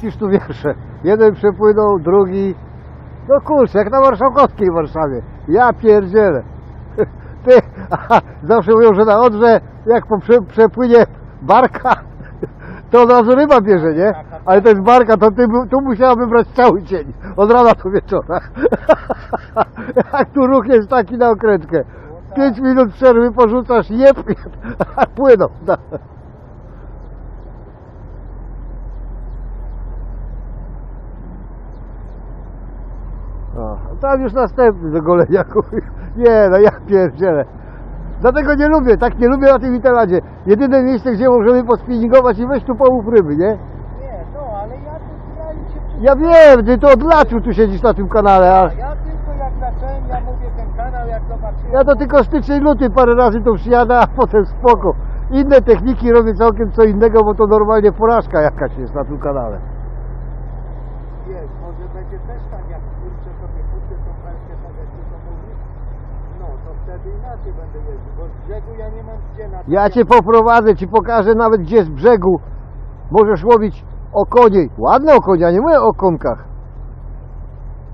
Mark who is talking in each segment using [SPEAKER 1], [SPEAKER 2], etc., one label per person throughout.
[SPEAKER 1] Pisz tu wiersze. Jeden przepłynął, drugi... No kurczę, jak na Marszałkowskiej w Warszawie. Ja pierdzielę. Ty, aha, zawsze mówią, że na Odrze, jak po prze, przepłynie barka, to od razu ryba bierze, nie? Ale to jest barka, to ty, tu musiałabym brać cały dzień. Od rana do wieczora. Jak tu ruch jest taki na okrętkę. Pięć minut przerwy porzucasz, jeb, a płyną. No. Tam już następny do golenia. kurwa. Nie, no ja pierdzielę. Dlatego nie lubię, tak nie lubię na tym Italadzie. Jedyne miejsce, gdzie możemy pospinningować i weź tu połów ryby, nie?
[SPEAKER 2] Nie, no ale ja tu ja im się przy...
[SPEAKER 1] Ja wiem, ty to od lat już tu siedzisz na tym kanale, a
[SPEAKER 2] Ja tylko jak zacząłem, ja mówię ten kanał, jak zobaczyłem...
[SPEAKER 1] ja to tylko styczeń, luty parę razy tu przyjadę, a potem spoko. Inne techniki robię całkiem co innego, bo to normalnie porażka jakaś jest na tym kanale.
[SPEAKER 2] Wiesz, może będzie też tak, jak kurczę sobie kupię tą pelkę, tak jak ty to mówisz, no to inaczej będę jeździł, bo z brzegu ja nie mam gdzie na...
[SPEAKER 1] Ja cię poprowadzę, ci pokażę nawet gdzie z brzegu możesz łowić okonie. Ładne okonie, a nie mówię o konkach.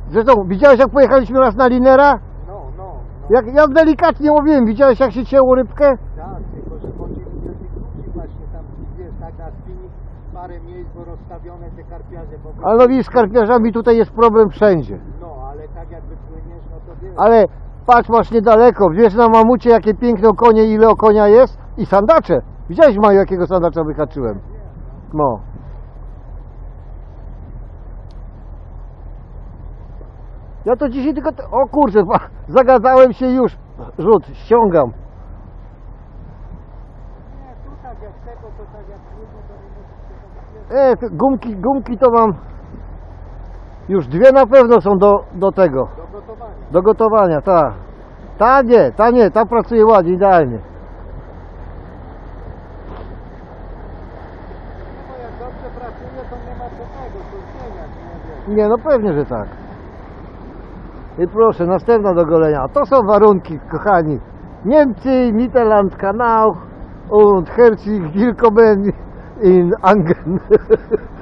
[SPEAKER 1] Zresztą, widziałeś jak pojechaliśmy raz na linera?
[SPEAKER 2] No, no, no.
[SPEAKER 1] Jak, jak delikatnie łowiłem, widziałeś jak się cięło rybkę?
[SPEAKER 2] Tak, tylko że o tych ludzi właśnie tam, wiesz, tak na parę miejsc, bo rozstawione te karpiarze, bo...
[SPEAKER 1] Ale no widzisz, z karpiarzami tutaj jest problem wszędzie.
[SPEAKER 2] No, ale tak jak wypłyniesz, no to wiesz...
[SPEAKER 1] Ale patrz, masz niedaleko, wiesz na mamucie jakie piękne okonie, ile okonia jest? I sandacze. Widziałeś Maju jakiego sandacza wyhaczyłem? No. Ja to dzisiaj tylko... O kurczę, zagadałem się już. Rzut, ściągam. E, gumki, gumki to mam... Już dwie na pewno są do, do tego.
[SPEAKER 2] do gotowania.
[SPEAKER 1] Do gotowania, ta. Ta nie, ta nie, ta pracuje ładnie, idealnie.
[SPEAKER 2] No jak dobrze pracuje, to nie ma to zmieniać,
[SPEAKER 1] nie no pewnie, że tak. I proszę, następna do golenia. To są warunki, kochani. Niemcy, Mittelland, Kanał und herzlich willkommen in Angen.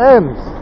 [SPEAKER 1] Z Ems.